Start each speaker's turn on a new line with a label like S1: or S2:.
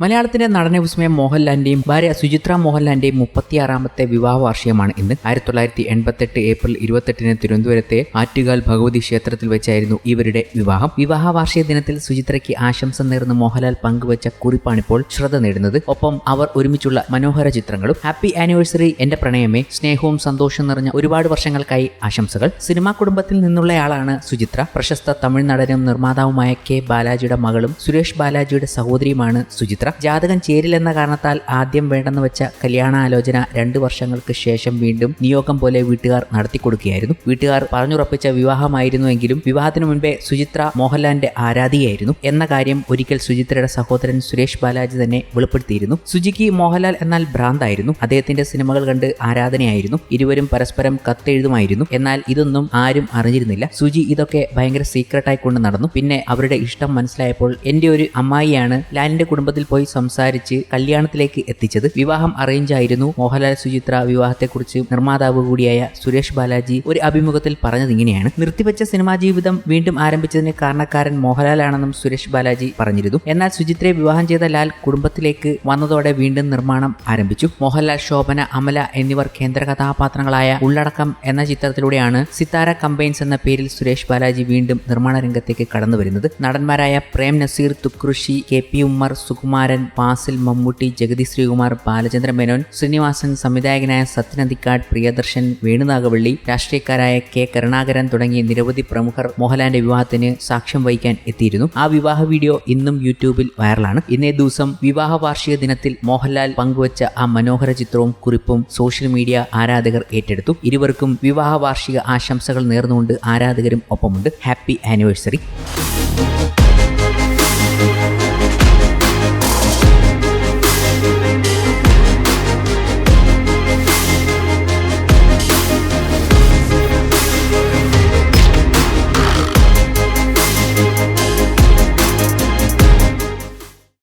S1: മലയാളത്തിന്റെ നടന വിസ്മയം മോഹൻലാലിന്റെയും ഭാര്യ സുചിത്ര മോഹൻലാലിന്റെയും മുപ്പത്തിയാറാമത്തെ വിവാഹ വാർഷികമാണ് ഇന്ന്. ആയിരത്തി തൊള്ളായിരത്തി എൺപത്തെട്ട് ഏപ്രിൽ ഇരുപത്തെട്ടിന് തിരുവനന്തപുരത്തെ ആറ്റുകാൽ ഭഗവതി ക്ഷേത്രത്തിൽ വെച്ചായിരുന്നു ഇവരുടെ വിവാഹം. വിവാഹ വാർഷിക ദിനത്തിൽ സുചിത്രയ്ക്ക് ആശംസ നേർന്ന് മോഹൻലാൽ പങ്കുവച്ച കുറിപ്പാണിപ്പോൾ ശ്രദ്ധ നേടുന്നത്. ഒപ്പം അവർ ഒരുമിച്ചുള്ള മനോഹര ചിത്രങ്ങളും ഹാപ്പി ആനിവേഴ്സറി എന്റെ പ്രണയമേ സ്നേഹവും സന്തോഷവും നിറഞ്ഞ ഒരുപാട് വർഷങ്ങൾക്കായി ആശംസകൾ. സിനിമാ കുടുംബത്തിൽ നിന്നുള്ളയാളാണ് സുചിത്ര. പ്രശസ്ത തമിഴ് നടനും നിർമ്മാതാവുമായ കെ ബാലാജിയുടെ മകളും സുരേഷ് ബാലാജിയുടെ സഹോദരിയുമാണ് സുചിത്ര. ജാതകം ചേരില്ലെന്ന കാരണത്താൽ ആദ്യം വേണ്ടെന്ന് വെച്ച കല്യാണാലോചന രണ്ടു വർഷങ്ങൾക്ക് ശേഷം വീണ്ടും നിയോഗം പോലെ വീട്ടുകാർ നടത്തിക്കൊടുക്കുകയായിരുന്നു. വീട്ടുകാർ പറഞ്ഞുറപ്പിച്ച വിവാഹമായിരുന്നുവെങ്കിലും വിവാഹത്തിനു മുൻപേ സുചിത്ര മോഹൻലാലിന്റെ ആരാധിയായിരുന്നു എന്ന കാര്യം ഒരിക്കൽ സുചിത്രയുടെ സഹോദരൻ സുരേഷ് ബാലാജി തന്നെ വെളിപ്പെടുത്തിയിരുന്നു. സുജിക്ക് മോഹൻലാൽ എന്നാൽ ഭ്രാന്തായിരുന്നു. അദ്ദേഹത്തിന്റെ സിനിമകൾ കണ്ട് ആരാധനയായിരുന്നു. ഇരുവരും പരസ്പരം കത്തെഴുതുമായിരുന്നു. എന്നാൽ ഇതൊന്നും ആരും അറിഞ്ഞിരുന്നില്ല. സുജി ഇതൊക്കെ ഭയങ്കര സീക്രട്ടായി കൊണ്ട് നടന്നു. പിന്നെ അവരുടെ ഇഷ്ടം മനസ്സിലായപ്പോൾ എന്റെ ഒരു അമ്മായിയാണ് ലാലിന്റെ കുടുംബത്തിൽ സംസാരിച്ച് കല്യാണത്തിലേക്ക് എത്തിച്ചത് വിവാഹം അറേഞ്ച് ആയിരുന്നു. മോഹൻലാൽ സുചിത്ര വിവാഹത്തെക്കുറിച്ച് നിർമ്മാതാവ് കൂടിയായ സുരേഷ് ബാലാജി ഒരു അഭിമുഖത്തിൽ പറഞ്ഞത് ഇങ്ങനെയാണ്. നിർത്തിവെച്ച സിനിമാ ജീവിതം വീണ്ടും ആരംഭിച്ചതിന് കാരണക്കാരൻ മോഹൻലാലാണെന്നും സുരേഷ് ബാലാജി പറഞ്ഞിരുന്നു. എന്നാൽ സുചിത്രയെ വിവാഹം ചെയ്ത ലാൽ കുടുംബത്തിലേക്ക് വന്നതോടെ വീണ്ടും നിർമ്മാണം ആരംഭിച്ചു. മോഹൻലാൽ ശോഭന അമല എന്നിവർ കേന്ദ്ര കഥാപാത്രങ്ങളായ ഉള്ളടക്കം എന്ന ചിത്രത്തിലൂടെയാണ് സിത്താര കമ്പൈൻസ് എന്ന പേരിൽ സുരേഷ് ബാലാജി വീണ്ടും നിർമ്മാണ രംഗത്തേക്ക് കടന്നു വരുന്നത് നടന്മാരായ പ്രേം നസീർ തുക്രുഷി കെ പി ഉമ്മർ സുകുമാരൻ പാസിൽ മമ്മൂട്ടി ജഗതി ശ്രീകുമാർ ബാലചന്ദ്ര മേനോൻ ശ്രീനിവാസൻ സംവിധായകനായ സത്യനന്ദിക്കാട് പ്രിയദർശൻ വേണുനാഗവള്ളി രാഷ്ട്രീയക്കാരായ കെ കരുണാകരൻ തുടങ്ങിയ നിരവധി പ്രമുഖർ മോഹൻലാലിന്റെ വിവാഹത്തിന് സാക്ഷ്യം വഹിക്കാൻ എത്തിയിരുന്നു. ആ വിവാഹ വീഡിയോ ഇന്നും യൂട്യൂബിൽ വൈറലാണ്. ഇന്നേ ദിവസം വിവാഹ വാർഷിക ദിനത്തിൽ മോഹൻലാൽ പങ്കുവച്ച ആ മനോഹര ചിത്രവും കുറിപ്പും സോഷ്യൽ മീഡിയ ആരാധകർ ഏറ്റെടുത്തു. ഇരുവർക്കും വിവാഹ വാർഷിക ആശംസകൾ നേർന്നുകൊണ്ട് ആരാധകരും ഒപ്പമുണ്ട്. Happy anniversary.